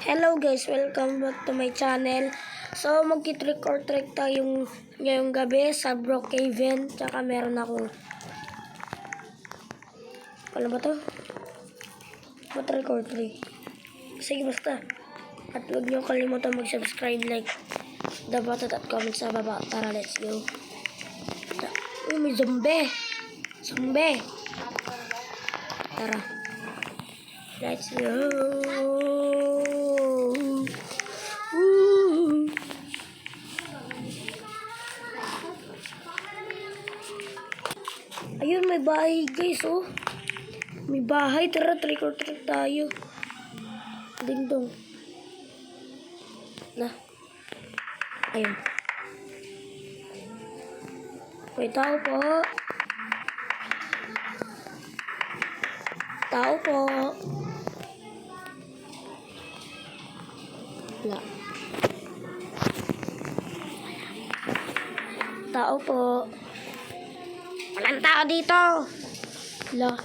Hello guys, welcome back to my channel. So, magki-trick or treat tayong ngayong gabi sa Brookhaven. Tsaka meron akong... Ano ba to? Ba trick or treat? Sige, basta. At huwag niyo kalimutan mag-subscribe, like, the button at comment sa baba. Tara, let's go. Uy, may zombie! Zombie! Tara. Let's go. Ayun, may bahay guys, oh. May bahay. Tara, trick or treat tayo. Ding dong. Na. Ayun. May tao po. Tao po. Wala. Tao po. Walang tao dito. Wala.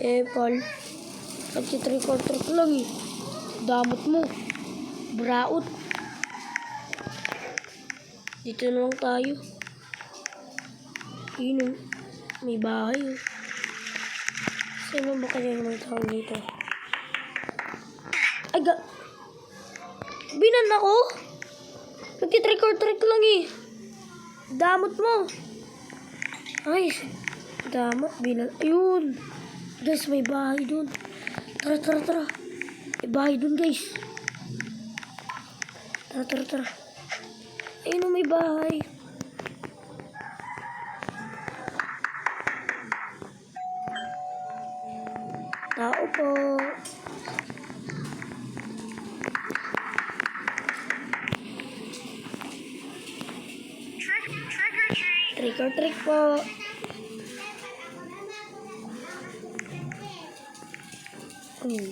Eh, Paul. Nagtitrick or trick lang eh. Damot mo. Braot. Dito na lang tayo. Yun oh. May bahay oh. Sino ba kaya yung mga tao dito? Ay, ga... Binan ako? Nagtitrick or trick lang eh. Damot mo. Ay, damot, binan. Ayun. Guys, may bahay dun. Tara, tara, tara. May bahay dun, guys. Tara, tara, tara. Ayun oh, may bahay. Tao po. Trick or trick po.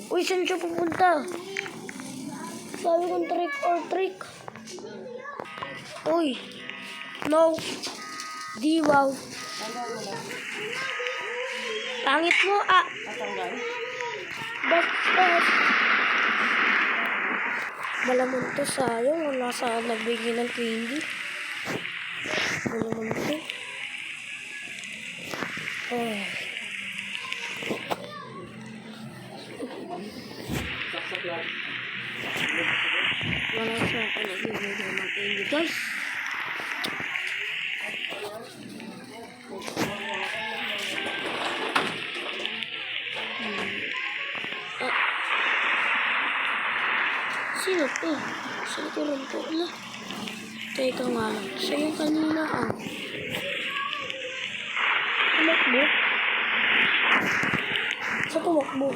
Uy, saan siya pupunta? Sabi kong trick or trick. Uy. No. Di wow. Pangit mo ah. Basta. Malamon to sayang. Wala sa nagbigay ng candy. Malamon to. Oh. To? Sa likuran ko. Ala. Teka nga lang. Siya yung kanina ah. Tumakbo? Sa tumakbo?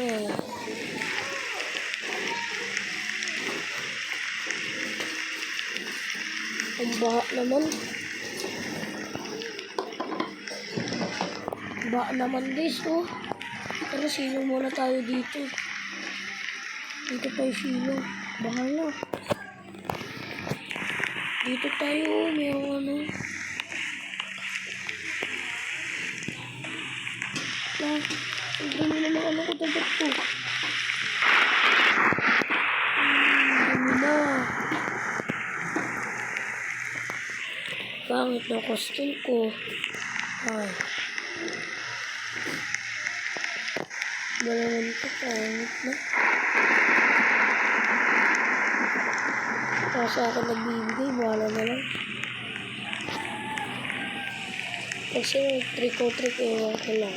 Eh. Ang baha naman. Ba naman guys, oh. Pero silong muna tayo dito. Dito tayo silong. Bahala. Dito tayo. Mayroong ano. Na, ang dumi na ng ano ko dagat ko. Pangit na costume ko. Ay. Malaman ko, pangit na. Kaya sa akin nagbibigay, bahala na lang. Kasi trick or trick, ewan ko lang.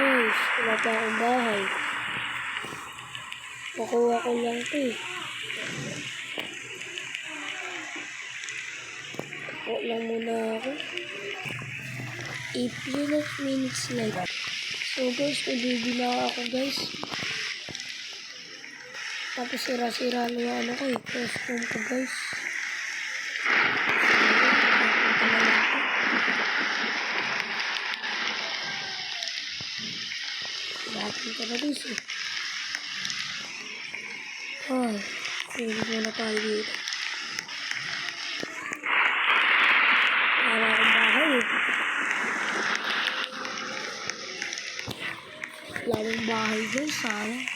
Ay, wala pa akong bahay. Makuha ko lang ito eh. Ako lang muna ako. 8 minutes left. So guys, nabibili na ako guys. Tapos sira-sira na yung ano ko eh. Costume ko guys. Na natin ka na dito. Ay, pinig muna tayo dito. Wala akong bahay guys, sayang.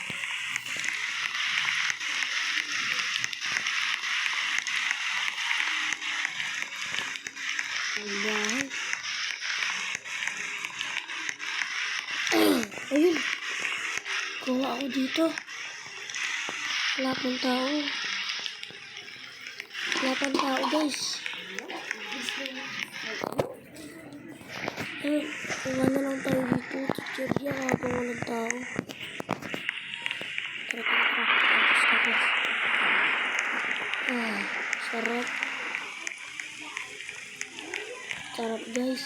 Ang bahay. Ayun. Kuha ako. Wala. Wala guys. Eh, kuha na lang tayo walang tao. Tara, tara, tara. Tapos, tapos. Ah, sarap. Sarap, guys.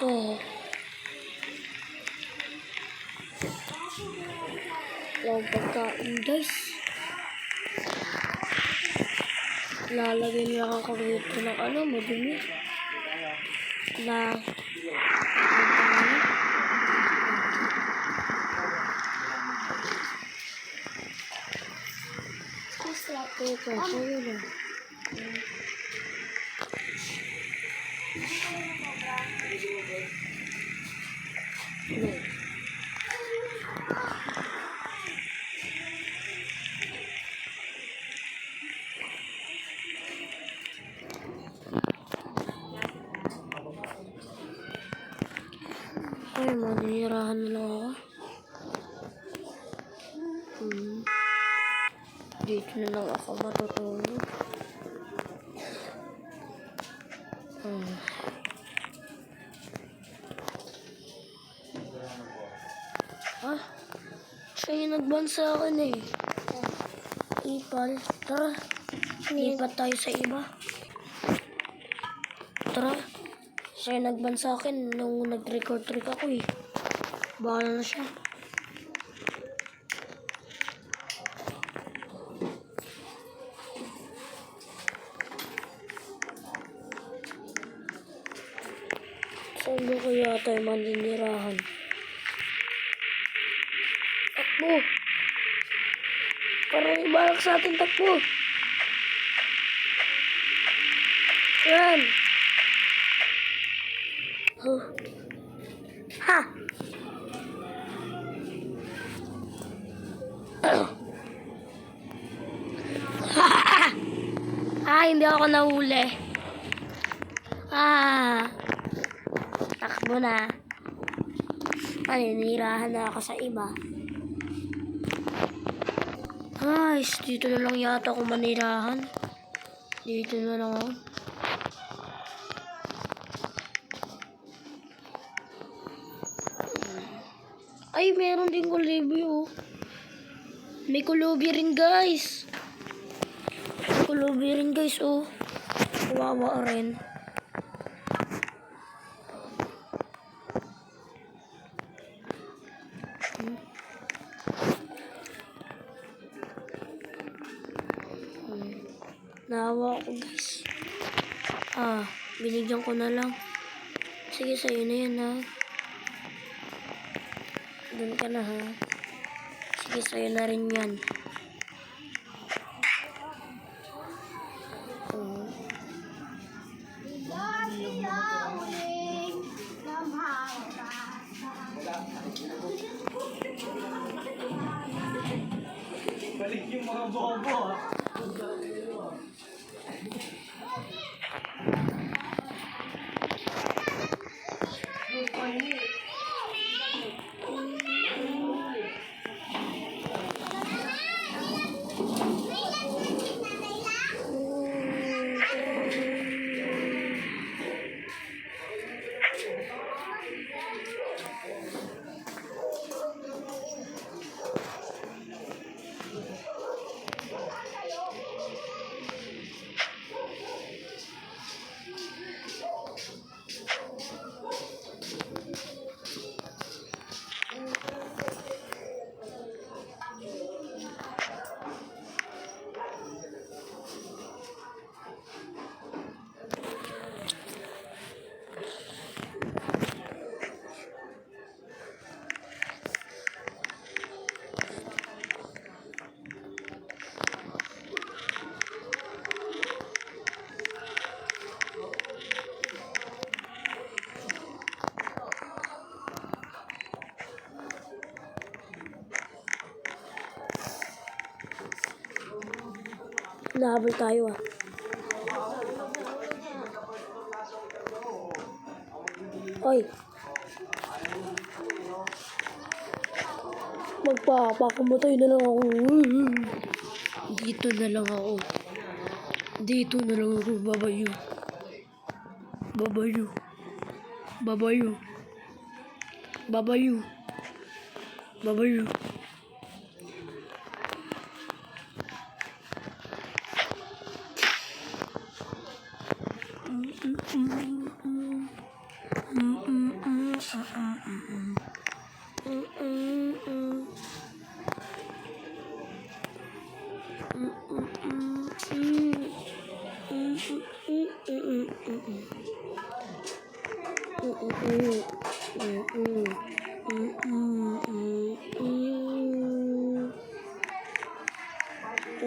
Oh. Walang pagkain, guys. Lalagyan niya ako dito ng ano, madumi. Na, ang pangalan? Ito, sa'yo Ay, manihirahan na lang ako. Hmm. Dito na lang ako matutulog. Hmm. Ah, siya yung nagban sa akin eh. Ipal. Tara, lipat tayo sa iba. Tara, siya nagban sa akin nung nag-record trick ako eh. Bahala na siya. Saan ba kaya tayo maninirahan? Takbo! Parang ibalak sa atin takbo! Yan! Huh. Ah, hindi ako nahuli. Ah. Takbo na. Paninirahan na ako sa iba. Guys, dito na lang yata ako manirahan. Dito na lang ako. Ay, meron din kulubi oh. May kulubi rin guys. Kulubi rin guys oh. Kawawa rin. Naawa ako guys. Ah, binigyan ko na lang. Sige, sa'yo na yan ha. Doon ka na ha. Sige, sa'yo na rin yan. Balik yung mga bobo ah. Nahabol tayo ah. Oy. Magpapakamatay na lang ako. Dito na lang ako. Dito na lang ako, babayo. Babayo. Babayo. Babayo. Babayo.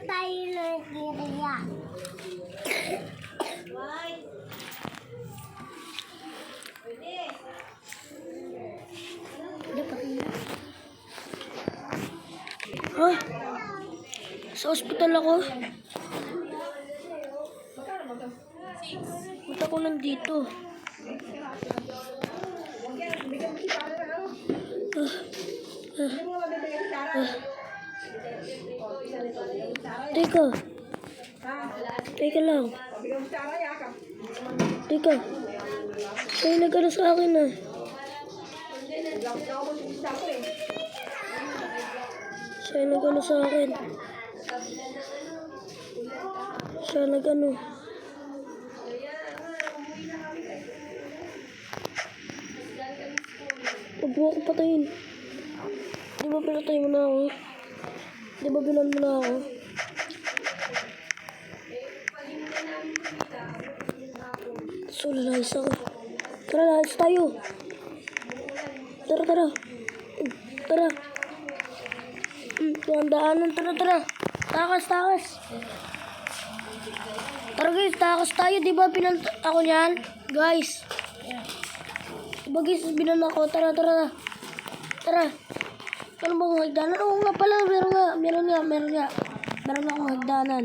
Uh, napunta tayo ng Nigeria. Ha? Sa ospital ako? Ba't ako nandito? Ah. Ah. Ah. Teka. Teka lang. Teka. Yung nag-ano sa akin ah. Siya nag-ano sa akin. Siya nag-ano. Huwag mo ako patayin. Di ba pinatay mo na ako? Di ba binan mo na ako? So, lalayas ako. Tara, lalayas tayo. Tara, tara. Tara. Yung daanan. Tara, tara. Takas, takas. Tara guys, takas tayo. Di ba pinant ako niyan? Guys. Di ba guys, binan ako. Tara, tara. Tara. Ano bang hagdanan? Oo nga pala, meron nga. Meron nga, meron nga. Meron akong hagdanan.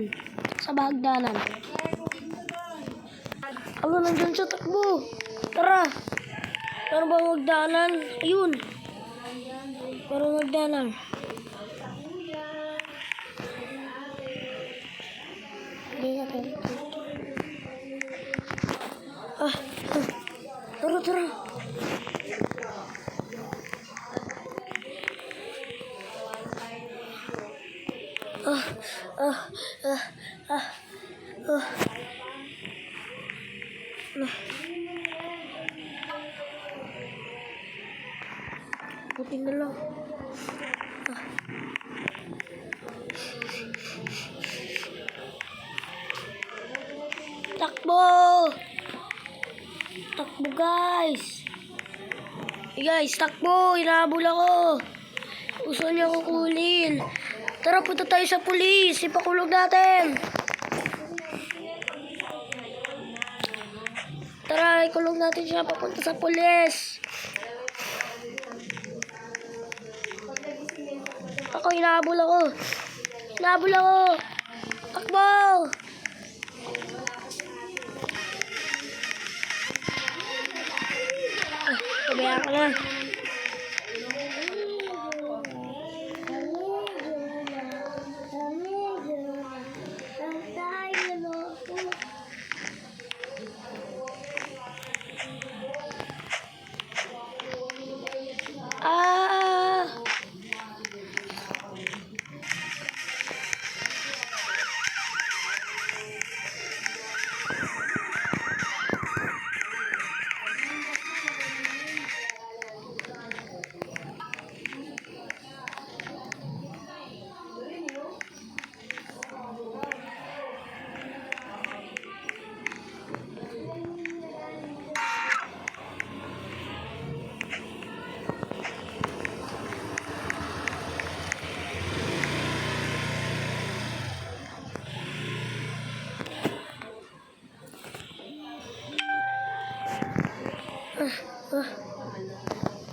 Sa bahagdanan. Ano, nandyan siya, takbo. Tara. Meron bang hagdanan? Ayun. Pwede. Ah, ah. Tara, tara. Buti na lang. Takbo! Takbo guys! Hey guys, takbo! Hinahabol ako! Gusto niya ako kulin. Tara, punta tayo sa pulis. Ipakulog natin. Tara, ikulong natin siya papunta sa pulis. Inahabol ako. Inahabol ako. Takbo! Ay, ah, ko na.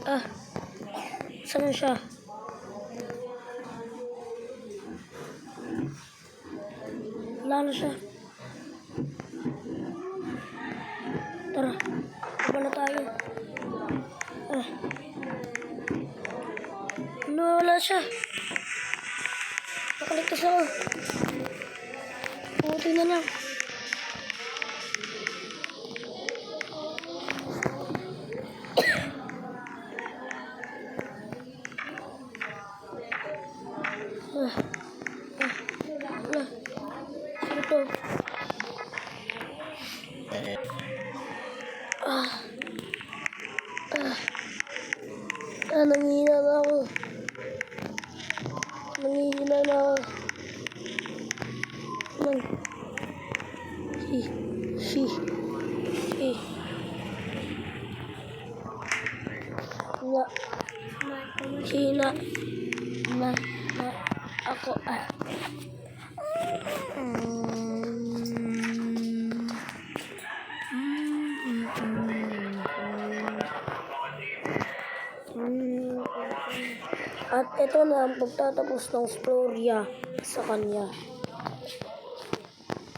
Ah. Saan siya? Na siya. Tara. Baba na tayo. Ah. Ano, wala siya. Nakaligtas ako. Buti na lang. Ah. At ito na ang pagtatapos ng storya sa kanya.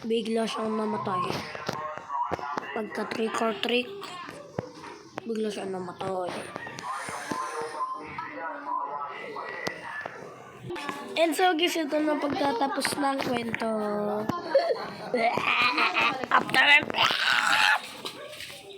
Bigla siyang namatay. Pagka trick or trick, bigla siyang namatay. And so guys, ito na pagtatapos ng kwento. After